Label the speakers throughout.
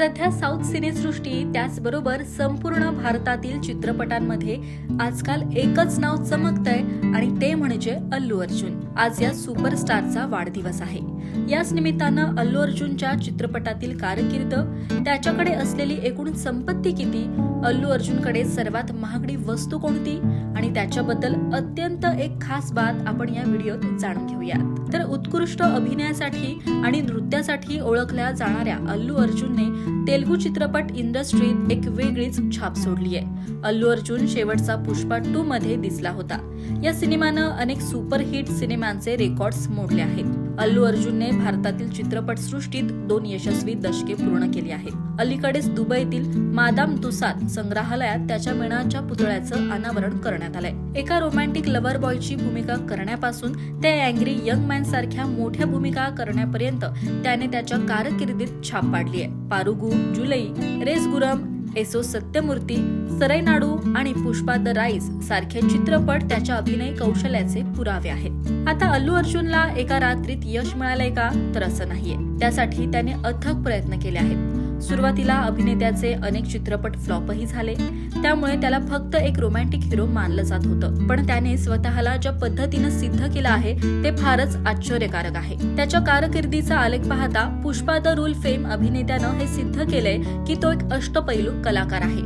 Speaker 1: सध्या साऊथ सिनेसृष्टी त्याचबरोबर संपूर्ण भारतातील चित्रपटांमध्ये आजकाल एकच नाव चमकतंय आणि ते म्हणजे अल्लू अर्जुन. आज या सुपरस्टारचा वाढदिवस आहे. याच निमित्तानं अल्लू अर्जुनच्या चित्रपटातील कारकीर्द त्याच्याकडे असलेली एकूण संपत्ती किती अल्लू अर्जुनकडे सर्वात महागडी वस्तू कोणती आणि त्याच्याबद्दल अत्यंत एक खास बात आपण या व्हिडिओत जाणून घेऊयात. तर उत्कृष्ट अभिनयासाठी आणि नृत्यासाठी ओळखल्या जाणाऱ्या अल्लू अर्जुनने तेलगू चित्रपट इंडस्ट्रीत एक वेगळीच छाप सोडली आहे अल्लू अर्जुन शेवटचा पुष्पा टू मध्ये दिसला होता. या सिनेमानं अनेक सुपरहिट सिनेमांचे रेकॉर्ड्स मोडले आहेत. अल्लू अर्जुनने भारतातील चित्रपटसृष्टीत दोन यशस्वी दशके पूर्ण केली आहेत. अलीकडेच दुबईतील मादाम तुसाद संग्रहालयात त्याच्या मिणाच्या पुतळ्याचं अनावरण करण्यात आलंय. एका रोमॅन्टिक लव्हर बॉयची भूमिका करण्यापासून ते अँग्री यंग मॅन सारख्या मोठ्या भूमिका करण्यापर्यंत त्याने त्याच्या कारकिर्दीत छाप पाडली आहे पारुगू जुलै रेस गुरम एसो सत्यमूर्ती सरैनाडू आणि पुष्पा द राईज सारखे चित्रपट त्याच्या अभिनय कौशल्याचे पुरावे आहेत. आता अल्लू अर्जुनला एका रात्रीत यश मिळालंय का? तर असं नाहीये. त्यासाठी त्याने अथक प्रयत्न केले आहेत. सुरुवातीला अभिनेत्याचे अनेक चित्रपट फ्लॉपही झाले. त्यामुळे त्याला फक्त एक रोमॅन्टिक हिरो मानलं जात होतं. पण त्याने स्वतःला ज्या पद्धतीनं सिद्ध केलं आहे ते फारच आश्चर्यकारक आहे. त्याच्या कारकिर्दीचा आलेख पाहता पुष्पा द रूल फेम अभिनेत्यानं हे सिद्ध केलंय की तो एक अष्टपैलू कलाकार आहे.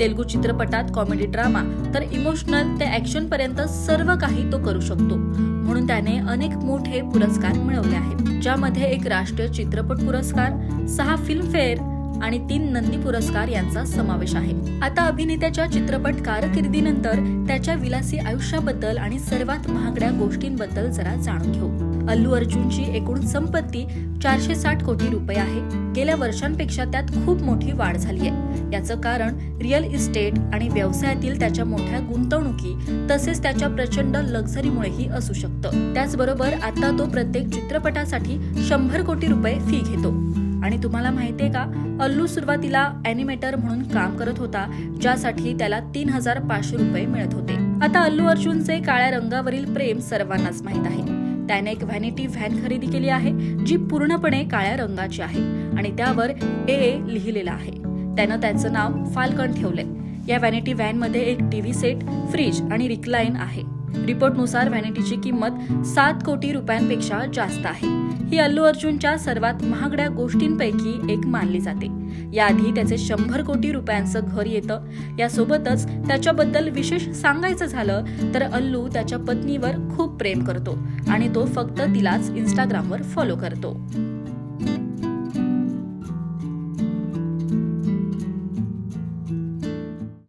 Speaker 1: तेलगू चित्रपटात कॉमेडी ड्रामा तर इमोशनल ते ऍक्शन पर्यंत सर्व काही तो करू शकतो. म्हणून त्याने अनेक मोठे पुरस्कार मिळवले आहेत. ज्यामध्ये एक राष्ट्रीय चित्रपट पुरस्कार सहा फिल्मफेअर आणि तीन नंदी पुरस्कार यांचा समावेश आहे. आता अभिनेत्याच्या चित्रपट कारकिर्दीनंतर त्याच्या विलासी आयुष्याबद्दल आणि सर्वात महागड्या गोष्टींबद्दल जरा जाणून घेऊ. अल्लू अर्जुनची एकूण संपत्ती चारशे साठ कोटी रुपये आहे. गेल्या वर्षांपेक्षा त्यात खूप मोठी वाढ झाली आहे याचं कारण रिअल इस्टेट आणि व्यवसायातील त्याच्या मोठ्या गुंतवणुकी तसेच त्याच्या प्रचंड लक्झरीमुळेही असू शकतं. त्याचबरोबर आता तो प्रत्येक चित्रपटासाठी शंभर कोटी रुपये फी घेतो. आणि तुम्हाला माहितीये का अल्लू सुरुवातीला अॅनिमेटर म्हणून काम करत होता ज्यासाठी त्याला तीन हजार पाचशे रुपये मिळत होते. आता अल्लू अर्जुनचे काळ्या रंगावरील प्रेम सर्वांनाच माहीत आहे. त्याने एक व्हॅनिटी व्हॅन खरेदी केली आहे जी पूर्णपणे काळ्या रंगाची आहे आणि त्यावर ए लिहिलेलं आहे. त्यानं त्याचं नाव फाल्कन ठेवलंय. या व्हॅनिटी व्हॅनमध्ये एक टीव्ही सेट फ्रीज आणि रिक्लाईन आहे. रिपोर्टनुसार व्हॅनिटीची किंमत सात कोटी रुपयांपेक्षा जास्त आहे. ही अल्लू अर्जुनच्या सर्वात महागड्या गोष्टींपैकी एक मानली जाते. याआधी त्याचे शंभर कोटी रुपयांचं घर येतं. यासोबतच त्याच्याबद्दल विशेष सांगायचं झालं तर अल्लू त्याच्या पत्नीवर खूप प्रेम करतो आणि तो फक्त तिलाच इंस्टाग्रामवर फॉलो करतो.